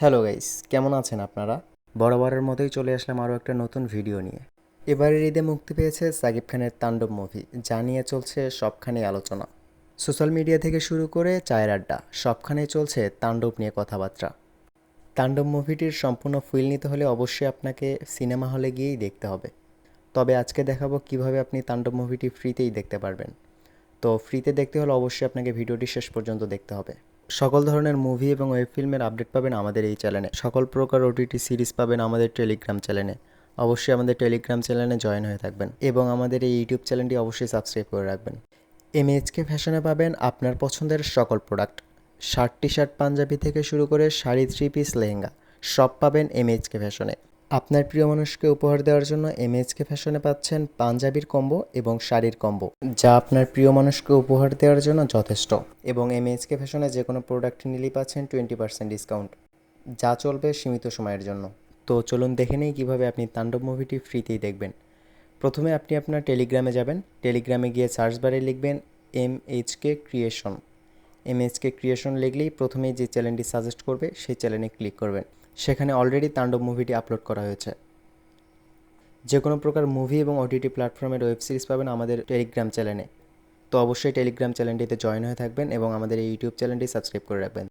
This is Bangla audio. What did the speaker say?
হ্যালো গাইস কেমন আছেন আপনারা? বরাবরের মতোই চলে আসলাম আরও একটা নতুন ভিডিও নিয়ে। এবারের ঈদে মুক্তি পেয়েছে সাকিব খানের তাণ্ডব মুভি যা নিয়ে চলছে সবখানেই আলোচনা। সোশ্যাল মিডিয়া থেকে শুরু করে চায়ের আড্ডা সবখানেই চলছে তাণ্ডব নিয়ে কথাবার্তা। তাণ্ডব মুভিটির সম্পূর্ণ ফিল নিতে হলে অবশ্যই আপনাকে সিনেমা হলে গিয়েই দেখতে হবে। তবে আজকে দেখাবো কীভাবে আপনি তাণ্ডব মুভিটি ফ্রিতেই দেখতে পারবেন। তো ফ্রিতে দেখতে হলে অবশ্যই আপনাকে ভিডিওটি শেষ পর্যন্ত দেখতে হবে। সকল ধরনের মুভি এবং ওয়েব ফিল্মের আপডেট পাবেন আমাদের এই চ্যানেলে। সকল প্রকার ওটিটি সিরিজ পাবেন আমাদের টেলিগ্রাম চ্যানেলে। অবশ্যই আমাদের টেলিগ্রাম চ্যানেলে জয়েন হয়ে থাকবেন এবং আমাদের এই ইউটিউব চ্যানেলটি অবশ্যই সাবস্ক্রাইব করে রাখবেন। এমএইচকে ফ্যাশনে পাবেন আপনার পছন্দের সকল product. Shirt T shirt Punjabi থেকে শুরু করে শাড়ি, থ্রি পিস, লেহেঙ্গা সব পাবেন এমএইচকে ফ্যাশনে। আপনার প্রিয় মানুষকে উপহার দেওয়ার জন্য এমএইচকে ফ্যাশনে পাচ্ছেন পাঞ্জাবির কম্বো এবং শাড়ির কম্বো, যা আপনার প্রিয় মানুষকে উপহার দেওয়ার জন্য যথেষ্ট। এবং এমএইচকে ফ্যাশনে যে কোনো প্রোডাক্ট নিলেই পাচ্ছেন টোয়েন্টি পার্সেন্ট ডিসকাউন্ট যা চলবে সীমিত সময়ের জন্য। তো চলুন দেখে নেই কীভাবে আপনি তাণ্ডব মুভিটি ফ্রিতেই দেখবেন। প্রথমে আপনি আপনার টেলিগ্রামে যাবেন। টেলিগ্রামে গিয়ে সার্চ বারে লিখবেন M H K creation M H K creation লিখলেই প্রথমেই যে চ্যানেলটি সাজেস্ট করবে, সেই চ্যানেলে ক্লিক করবেন। সেখানে অলরেডি তাণ্ডব মুভিটি আপলোড করা হয়েছে। যে কোনো প্রকার মুভি এবং ওটিটি প্ল্যাটফর্মের ওয়েব সিরিজ পাবেন আমাদের টেলিগ্রাম চ্যানেলে তো অবশ্যই টেলিগ্রাম চ্যানেলটিতে জয়েন হয়ে থাকবেন এবং আমাদের ইউটিউব চ্যানেলটি সাবস্ক্রাইব করে রাখবেন।